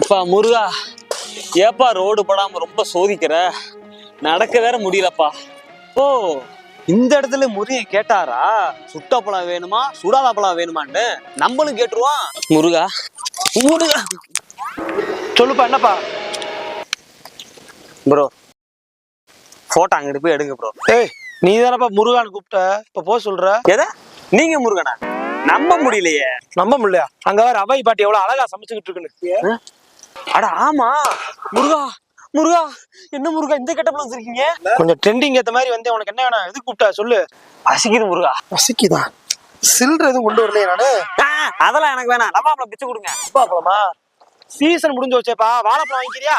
எப்பா முருகா ஏப்பா ரோடு படாம ரொம்ப சோதிக்கிற? நடக்க வேற முடியலப்பா. ஓ இந்த இடத்துல முருகன் கேட்டாரா? சுட்ட பழம் வேணுமா? சுடாத பழம் வேணுமான்னு? நம்மளும் கேட்டுருவான் முருகா முருகா. சொல்லுப்பா என்னப்பா? ப்ரோ போட்டோ அங்கிட்டு போய் எடுங்க ப்ரோ. ஏய் நீ தானப்பா முருகான்னு கூப்பிட்ட. இப்ப போ சொல்ற. எதை? நீங்க முருகனா? நம்ப முடியலையே. நம்ப முடியலையா? அங்க வேற அவை பாட்டி எவ்வளவு அழகா சமைச்சுக்கிட்டு இருக்குன்னு. அட ஆமா. முருகா முருகா என்ன முருகா இந்த கெட்டப்ல வச்சிருக்கீங்க கொஞ்சம் ட்ரெண்டிங் ஏத்த மாதிரி வந்து உனக்கு என்ன வேணும்? எது கூப்பிட்டா? சொல்லு. பசிக்குது முருகா. பசிக்குதான் சில்லற எதுவும் கொண்டு வரலையே நானு? அதெல்லாம் எனக்கு வேணாம். நவாப்பழம் பிச்சு கொடுங்க. பாப்பலாமா சீசன் முடிஞ்சு வச்சேப்பா வாழைப்பழம் வாங்கிக்கிறியா?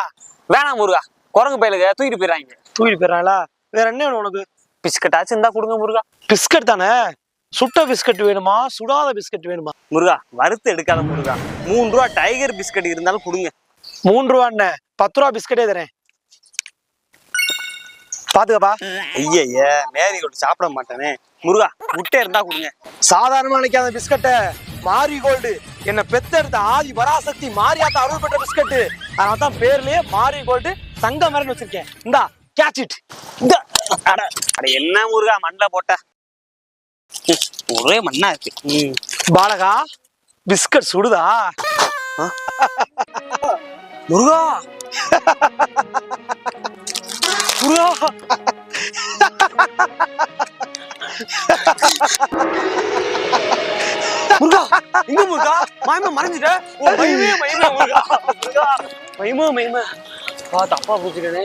வேணாம் முருகா. குரங்கு பயிலுங்க தூக்கிட்டு போயிடறாங்க. தூக்கிட்டு போயிடறாங்களா? வேற என்ன வேணும் உனக்கு? பிஸ்கட்டாச்சும் இருந்தா கொடுங்க முருகா. பிஸ்கட் தானே? சுட்ட பிஸ்கட் வேணுமா? சுடாத பிஸ்கட் வேணுமா? முருகா வறுத்து எடுக்காத முருகா. மூணு ரூபா டைகர் பிஸ்கட் இருந்தாலும் கொடுங்க. மூணு ரூபா என்ன? பத்து ரூபா பிஸ்கட்டே தரேன். பாத்துக்கப்பா. ஐயய்ய மேரி கொண்டு சாப்பிட மாட்டானே. முருகா முட்டை இருந்தா கொடுங்க. சாதாரணமா நினைக்காத பிஸ்கட்ட மாரி கோல்டு என்ன பெத்தெடுத்த ஆதி பராசக்தி மாரியாத்தா அருள் பெற்ற பிஸ்கட் அதனால தான் பேர்லயே மாரி கோல்டு தங்க மரன்னு வச்சிருக்கேன். இந்தா கேட்ச் இட் இந்த, அட அட என்ன முருகா மண்ணில் போட்ட? ஒரே மண்ணா இருக்கு. பாலகா பிஸ்கட் சுடுதா? முருகா! முருகா! முருகா! எங்க முருகா? மயமா மறைஞ்சிட்ட? மயமே மயமே முருகா. மயமா மயமா பா தப்பா பூச்சிட்டேனே